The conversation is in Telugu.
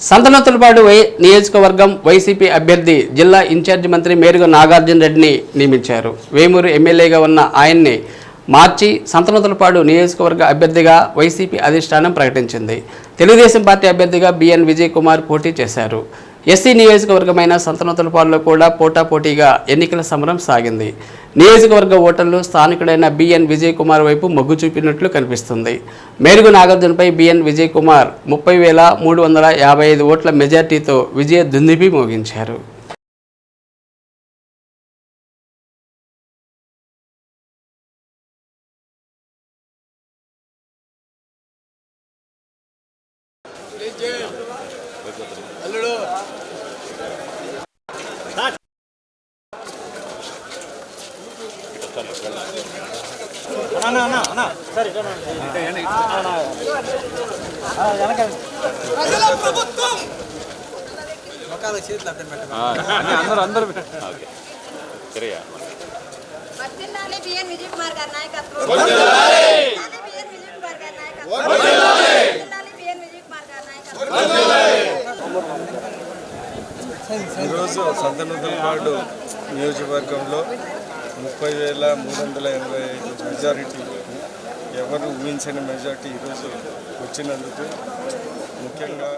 సంతనోతులపాడు వై నియోజకవర్గం వైసీపీ అభ్యర్థి జిల్లా ఇన్ఛార్జి మంత్రి మేరుగ నాగార్జున రెడ్డిని నియమించారు. వేమూరు ఎమ్మెల్యేగా ఉన్న ఆయన్ని మార్చి సంతనోతులపాడు నియోజకవర్గ అభ్యర్థిగా వైసీపీ అధిష్టానం ప్రకటించింది. తెలుగుదేశం పార్టీ అభ్యర్థిగా బిఎన్ విజయ్ కుమార్ పోటీ చేశారు. ఎస్సీ నియోజకవర్గమైన సంతనోతులపాడులో కూడా పోటాపోటీగా ఎన్నికల సమరం సాగింది. నియోజకవర్గ ఓటర్లు స్థానికుడైన బిఎన్ విజయ్ కుమార్ వైపు మొగ్గు చూపినట్లు కనిపిస్తుంది. మేరుగు నాగార్జునపై బిఎన్ విజయ్ కుమార్ ముప్పై వేల మూడు వందల యాభై ఐదు ఓట్ల మెజార్టీతో విజయ దుందిపి మోగించారు. అందరూ అందరూ వర్ధిల్లాలి బిఎన్ విజయ్ కుమార్ గారి నాయకత్వం వర్ధిల్లాలి బిఎన్ విజయ్ కుమార్ గారి నాయకత్వం వర్ధిల్లాలి బిఎన్ విజయ్ కుమార్ గారి నాయకత్వం. ఈరోజు సంతనూతలపాడు నియోజకవర్గంలో ముప్పై వేల మూడు వందల ఎనభై ఐదు మెజారిటీ ఎవరు ఊహించని మెజారిటీ ఈరోజు వచ్చినందుకు ముఖ్యంగా